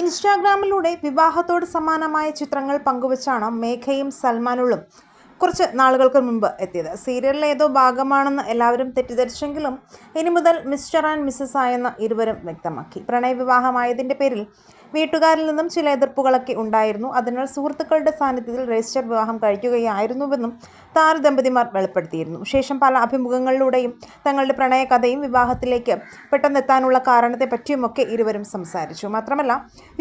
ഇൻസ്റ്റാഗ്രാമിലൂടെ വിവാഹത്തോട് സമാനമായ ചിത്രങ്ങൾ പങ്കുവച്ചാണ് മേഘയും സൽമാനുള്ളും കുറച്ച് നാളുകൾക്ക് മുമ്പ് എത്തിയത്. സീരിയലിലെ ഏതോ ഭാഗമാണെന്ന് എല്ലാവരും തെറ്റിദ്ധരിച്ചെങ്കിലും ഇനി മുതൽ മിസ്റ്റർ ആൻഡ് മിസ്സസ് ആയെന്ന് ഇരുവരും വ്യക്തമാക്കി. പ്രണയവിവാഹമായതിന്റെ പേരിൽ വീട്ടുകാരിൽ നിന്നും ചില എതിർപ്പുകളൊക്കെ ഉണ്ടായിരുന്നു. അതിനാൽ സുഹൃത്തുക്കളുടെ സാന്നിധ്യത്തിൽ രജിസ്റ്റർ വിവാഹം കഴിക്കുകയായിരുന്നുവെന്നും താരദമ്പതിമാർ വെളിപ്പെടുത്തിയിരുന്നു. ശേഷം പല അഭിമുഖങ്ങളിലൂടെയും തങ്ങളുടെ പ്രണയകഥയും വിവാഹത്തിലേക്ക് പെട്ടെന്നെത്താനുള്ള കാരണത്തെ പറ്റിയുമൊക്കെ ഇരുവരും സംസാരിച്ചു. മാത്രമല്ല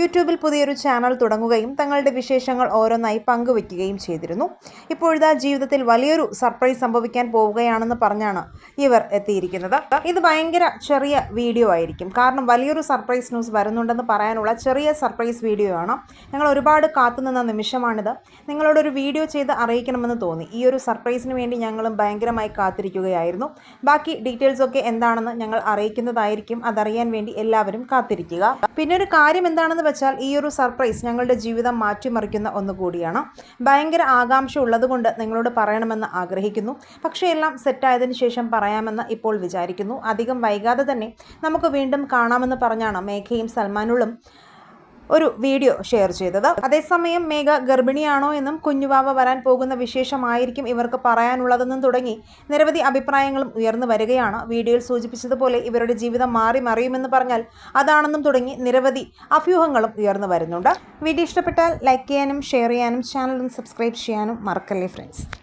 യൂട്യൂബിൽ പുതിയൊരു ചാനൽ തുടങ്ങുകയും തങ്ങളുടെ വിശേഷങ്ങൾ ഓരോന്നായി പങ്കുവയ്ക്കുകയും ചെയ്തിരുന്നു. ഇപ്പോഴിതാ ജീവിതത്തിൽ വലിയൊരു സർപ്രൈസ് സംഭവിക്കാൻ പോവുകയാണെന്ന് പറഞ്ഞാണ് ഇവർ എത്തിയിരിക്കുന്നത്. ഇത് ഭയങ്കര ചെറിയ വീഡിയോ ആയിരിക്കും. കാരണം വലിയൊരു സർപ്രൈസ് ന്യൂസ് വരുന്നുണ്ടെന്ന് പറയാനുള്ള ചെറിയ സർപ്രൈസ് വീഡിയോ ആണ്. ഞങ്ങൾ ഒരുപാട് കാത്തുനിന്ന നിമിഷമാണിത്. നിങ്ങളോടൊരു വീഡിയോ ചെയ്ത് അറിയിക്കണമെന്ന് തോന്നി. ഈ ഒരു സർപ്രൈസിന് വേണ്ടി ഞങ്ങളും ഭയങ്കരമായി കാത്തിരിക്കുകയായിരുന്നു. ബാക്കി ഡീറ്റെയിൽസ് ഒക്കെ എന്താണെന്ന് ഞങ്ങൾ അറിയിക്കുന്നതായിരിക്കും. അതറിയാൻ വേണ്ടി എല്ലാവരും കാത്തിരിക്കുക. പിന്നെ ഒരു കാര്യം എന്താണെന്ന് വെച്ചാൽ ഈ ഒരു സർപ്രൈസ് ഞങ്ങളുടെ ജീവിതം മാറ്റിമറിക്കുന്ന ഒന്നുകൂടിയാണ്. ഭയങ്കര ആകാംക്ഷ ഉള്ളതുകൊണ്ട് നിങ്ങളോട് പറയണമെന്ന് ആഗ്രഹിക്കുന്നു. പക്ഷേ എല്ലാം സെറ്റായതിനു ശേഷം പറയാമെന്ന് ഇപ്പോൾ വിചാരിക്കുന്നു. അധികം വൈകാതെ തന്നെ നമുക്ക് വീണ്ടും കാണാമെന്ന് പറഞ്ഞാണ് മേഘയും സൽമാനുകളും ഒരു വീഡിയോ ഷെയർ ചെയ്തത്. അതേസമയം മേഘ ഗർഭിണിയാണോ എന്നും കുഞ്ഞുവാവ വരാൻ പോകുന്ന വിശേഷമായിരിക്കും ഇവർക്ക് പറയാനുള്ളതെന്നും തുടങ്ങി. നിരവധി അഭിപ്രായങ്ങളും ഉയർന്നു വരികയാണ്. വീഡിയോയിൽ സൂചിപ്പിച്ചതുപോലെ ഇവരുടെ ജീവിതം മാറി മറിയുമെന്ന് പറഞ്ഞാൽ അതാണെന്നും തുടങ്ങി നിരവധി അഭ്യൂഹങ്ങളും ഉയർന്നു വരുന്നുണ്ട്. വീഡിയോ ഇഷ്ടപ്പെട്ടാൽ ലൈക്ക് ചെയ്യാനും ഷെയർ ചെയ്യാനും ചാനലും സബ്സ്ക്രൈബ് ചെയ്യാനും മറക്കല്ലേ ഫ്രണ്ട്സ്